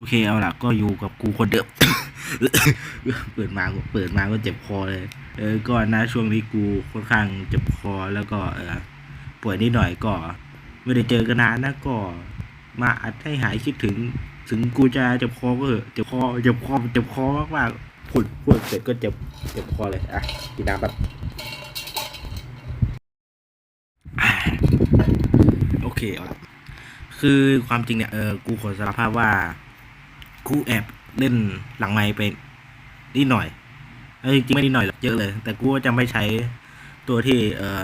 โอเคเอาล่ะก็อยู่กับกูคนเดิม เปิดมาเปิดมาก็เจ็บคอเลย เออก็นะช่วงนี้กูค่อนข้างเจ็บคอแล้วก็เออป่วยนิดหน่อยก็ ไม่ได้เจอกันนานนะก็ มาอัดให้หายคิดถึง ถึงกูจะเจ็บคอก็เถอะเจ็บคอเจ็บคอเจ็บคอมากๆพูดพูดเสร็จก็เจ็บเจ็บคอเลยอะกินน้ำแบบโอเคเอาละคือความจริงเนี่ยเออกูขอสารภาพว่า กูแอบเล่นหลังไม้ไปนิดหน่อยเอ้ยจริงไม่นิดหน่อยหรอกเยอะเลย แต่กูจะไม่ใช้ตัวที่ เอ่อ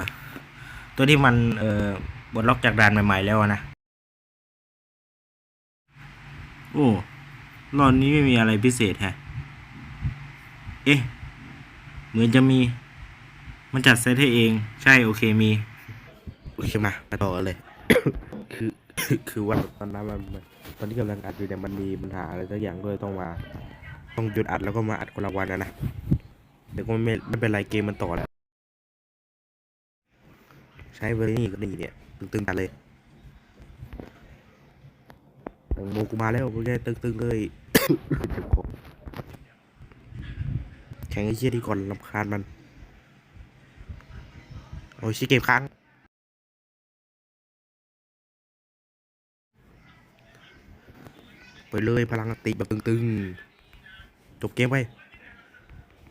ตัวที่มันเอ่อบดล็อกจากด่านใหม่ ๆ แล้วนะ โอ้รอนนี้ไม่มีอะไรพิเศษแฮะ เอ๊ะ เหมือนจะมี มันจัดเซตให้เอง ใช่ โอเคมี โอเคมา ไปต่อเลย คือว่าตอนนั้นมันตอนที่กำลังอัดอยู่เนี่ยมันมีปัญหาอะไรสักอย่างก็เลยต้องมา ต้องหยุดอัดแล้วก็มาอัดคนละวันนะนะเดี๋ยวก็ไม่ไม่เป็นไรเกมมันต่อแล้วใช้เวอร์นี่ก็ดีเนี่ยตึงๆกันเลยแตงโมกูมาแล้วกูแค่ตึงๆเลยแข่งไอ้เชี่ยดีก่อนลำคาญมัน โอ้ยชิเกมค้าง ไปเลยพลังติแบบตึงๆ จบเกมไป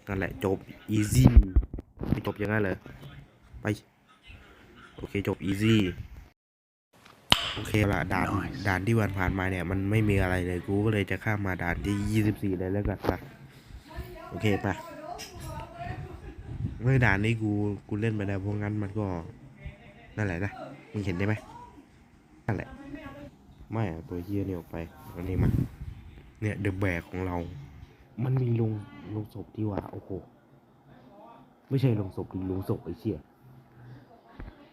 นั่นแหละจบอีซี่ไม่จบอยังไงเลยไป โอเคจบอีซี่โอเคละด่านด่านที่วันผ่านมาเนี่ยมันไม่มีอะไรเลยกูก็เลยจะข้ามมาด่านที่ยี่สิบสี่เลยแล้วกันนะโอเคปะเมื่อด่านนี้กูกูเล่นไปแล้วเพราะงั้นมันก็นั่นแหละนะมึงเห็นได้ไหมนั่นแหละ ไม่อะตัวเฮียเนี่ยออกไป อันนี้มา เนี่ยเดอะแบกของเรา มันมีลงลงศพที่ว่า โอ้โห ไม่ใช่ลงศพดิลงศพไอ้เชี่ย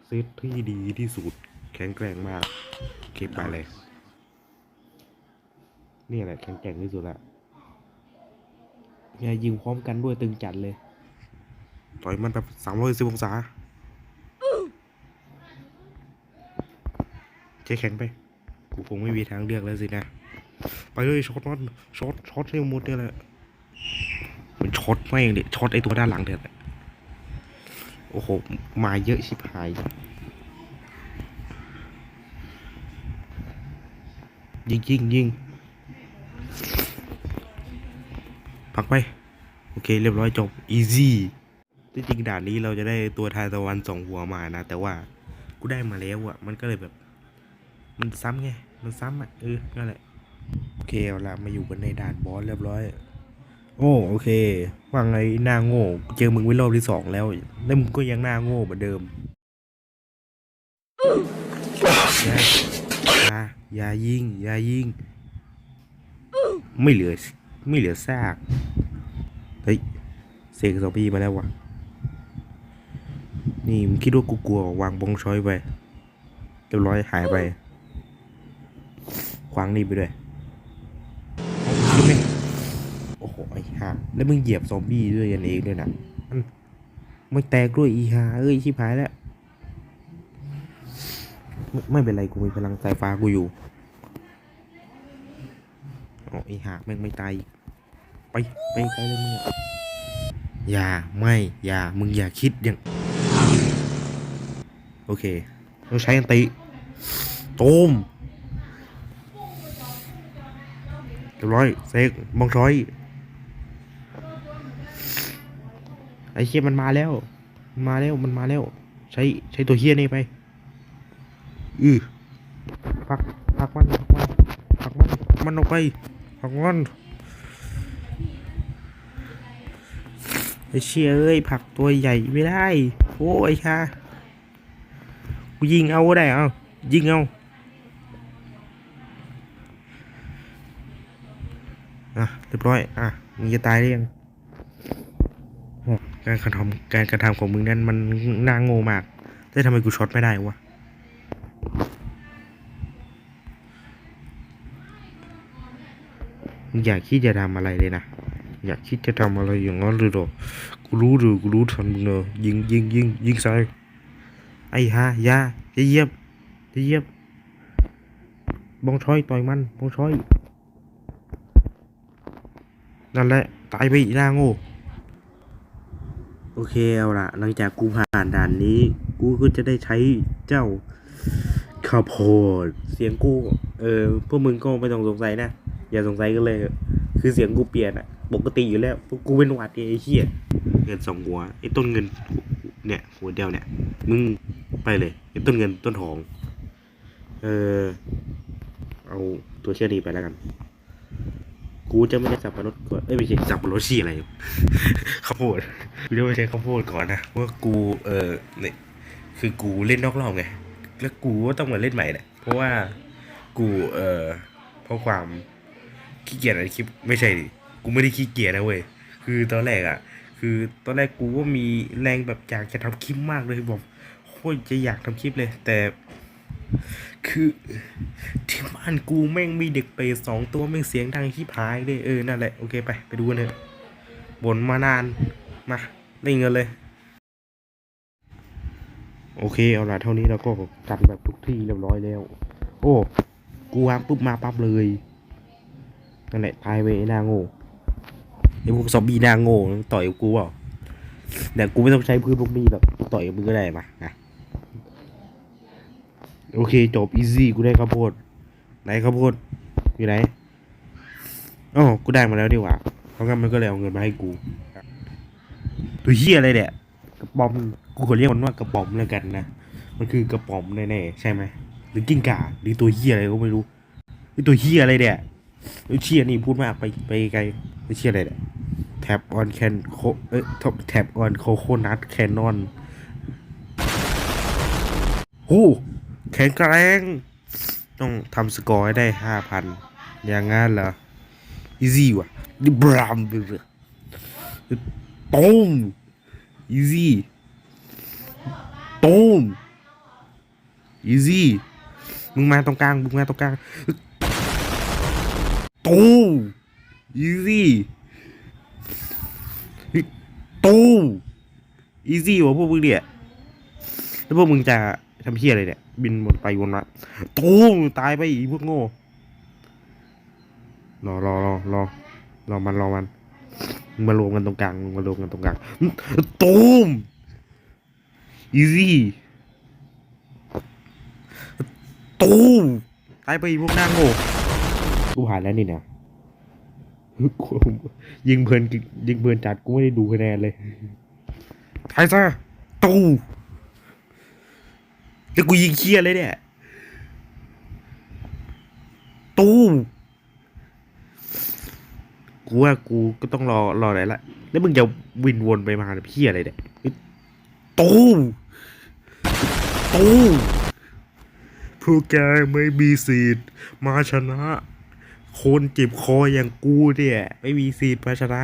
เซตที่ดีที่สุด แข็งแกร่งมากคลิปไปเลย นี่แหละแข็งแกร่งที่สุดละอย่ายิงพร้อมกันด้วยตึงจัดเลย ต่อยมันแบบสามร้อยสิบองศาเจ๊แข็งไป กูคงไม่มีทางเลือกแล้วสินะ ไปเลยช็อตมันช็อตช็อตให้หมดเนี่ยแหละมันช็อตแม่งดิช็อตไอตัวด้านหลังเนี่ยแหละโอ้โห มาเยอะชิบหาย ยิงยิงยิงพักไป โอเค เรียบร้อยจบอีซี่ที่จริงด่านนี้เราจะได้ตัวทายตะวันสองหัวมานะ แต่ว่ากูได้มาแล้วอะมันก็เลยแบบ มันซ้ำไง มันซ้ำอะ เออ นั่นแหละ เคเอาละมาอยู่กันในด่านบอสเรียบร้อย โอ้โอเค ว่าไงหน้าโง่ เจอมึงไว้รอบที่สองแล้ว แล้วมึงก็ยังหน้าโง่เหมือนเดิมอย่าอย่ายายิงอย่ายิง ไม่เหลือ ไม่เหลือซาก เฮ้ย เสกซอมบี้มาแล้ววะนี่มึงคิดว่ากูกลัววางบงช้อยไปเรียบร้อยหายไป ควางนี่ไปด้วยเอาขึ้นไหมโอ้โห ไอ้ห่าแล้วมึงเหยียบซอมบี้ด้วยยันเองด้วยนะมันไม่แตกด้วยอีห่าเอ้ยชิบหายแล้วไม่ไม่เป็นไรกูมีพลังสายฟ้ากูอยู่อ๋อไอ้ห่าแม่งไม่ตายอีกไปไปไกลเลยมึงอะอย่าไม่อย่ามึงอย่าคิดอย่างโอเคต้องใช้อันติตูมเรียบร้อยเซกมองช้อย อ้เชี่ยมันมาแล้วมันมาแล้วมันมาแล้ว ใช้ใช้ตัวเฮียนี่ไปอือพักพักมันพักมันพักมันมันออกไปพักมันไอ้เชี่ยเอ้ยผักตัวใหญ่ไม่ได้ โอ้ยค่ะกูยิงเอาก็ได้เอายิงเอาอะเรียบร้อย อะมึงจะตายได้ยัง การกระทำการกระทำของมึงนั้นมันน่าโง่มากแต่ทำไมกูช็อตไม่ได้วะอยากคิดจะทำอะไรเลยนะ อยากคิดจะทำอะไรอย่างนั้นเลยเหรอกูรู้ดูกูรู้ทันมึงเนอะยิงยิงยิงยิงใส่ไอ้ห่าอยาจะเยียบจะเยียบบองช้อยต่อยมันบองช้อยนั่นแหละตายไปอีหน้าโง่ โอเคเอาละหลังจากกูผ่านด่านนี้ กูก็จะได้ใช้เจ้าข้าวโพดเสียงกู เออพวกมึงก็ไม่ต้องสงสัยนะ อย่าสงสัยกันเลย คือเสียงกูเปลี่ยนอะปกติอยู่แล้วกกูเป็นหวัดไอ้เหี้ยเงินสองหัวไอ้ต้นเงิน เนี่ยหัวเดียวเนี่ย มึงไปเลยไอ้ต้นเงินต้นทอง เออเอาตัวเชื่อนี้ไปแล้วกัน กูจะไม่ได้สับปะรดก่อนเอ้ยไม่ใช่สับปะรดชี่อะไรข้าวโพดกูจะไม่ใช้ข้าวโพดก่อนนะว่ากูเออเนี่ยคือกูเล่นนอกรอบไงแล้วกูก็ต้องมาเล่นใหม่แหละเพราะว่ากูเออเพราะความขี้เกียจอะไรคลิปไม่ใช่ดิกูไม่ได้ขี้เกียจนะเว้ยคือตอนแรกอะ คือตอนแรกกูก็มีแรงแบบอยากจะทำคลิปมากเลยบอกโคตรจะอยากทำคลิปเลย แต่ คือที่บ้านกูแม่งมีเด็กเปรตสองตัวแม่งเสียงดังที่พายเลยเออนั่นแหละโอเคไปไปดูกันเถอะบ่นมานานมาเล่นเงินเลย โอเคเอาละเท่านี้เราก็กันแบบทุกที่เรียบร้อยแล้ว โอ้กูวางปุ๊บมาปั๊บเลยนั่นแหละตายไปไอ้น้าโง่ไอ้พวกซอมบี้น้าโง่ต่อยกูเปล่าแต่กูไม่ต้องใช้พื้นพวกนี้แบบต่อยมึงก็ได้มานะ โอเคจบอีซี่กูได้ข้าวโพด ไหนข้าวโพดอยู่ไหนอ๋อกูได้มาแล้วดีกว่าเพราะงั้นมันก็เลยเอาเงินมาให้กู ตัวเฮียอะไรเนี่ยกระป๋อมกูขอเรียกมันว่ากระป๋อมแล้วกันนะมันคือกระป๋อมแน่ๆใช่ไหมหรือกิ้งก่าหรือตัวเฮียอะไรก็ไม่รู้ไอตัวเฮียอะไรเนี่ยไอเชียนี่พูดมากไปไปไกลไอเชียอะไรเนี่ยแท็บออนแคนโคเอ้ยแท็บออนโคโคนัทแคนนอนโอ้ แข็งแกร่งต้องทำสกอร์ให้ได้ห้าพันอย่างงั้นเหรออีซี่ว่ะดิบรามไปเลยตูมอีซี่ตูมอีซี่มึงมาตรงกลางมึงมาตรงกลางตูมอีซี่ตูมอีซี่วะพวกมึงเนี่ยแล้วพวกมึงจะ ทำเพี้ยอะไรเนี่ย บินวนไปวนมาตูมตายไปอีพวกโง่ รอรอรอรอรอมันรอมันมารวมกันตรงกลางมารวมกันตรงกลางตูมอีซี่ตูมตายไปอีพวกหน้าโง่กูผ่านแล้วนี่เนะกูยิงเพลินยิงเพลินจัดกูไม่ได้ดูคะแนนเลยตายซะตู แล้วกูยิงเคียเลยเนี่ยตูมกูว่ากูก็ต้องรอรออะไรละ แล้วมึงจะวินวนไปมาเพี่อะไรเนี่ยเฮ้ตูมตูมพวกแกไม่มีสิทธิ์มาชนะ คนเจ็บคออย่างกูเนี่ย ไม่มีสิทธิ์มาชนะ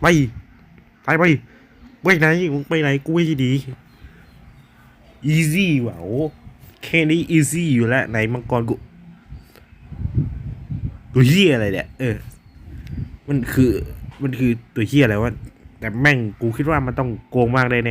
ไป ไปไปไปไหนมึงไปไหนกูไม่ดี อีซี่ว่ะโอ้แค่นี้อีซี่อยู่แล้วไหนมังกรกูตัวเฮียอะไรเนี่ยเออ มันคือ มันคือตัวเฮียอะไรวะ แต่แม่งกูคิดว่ามันต้องโกงมากได้แน่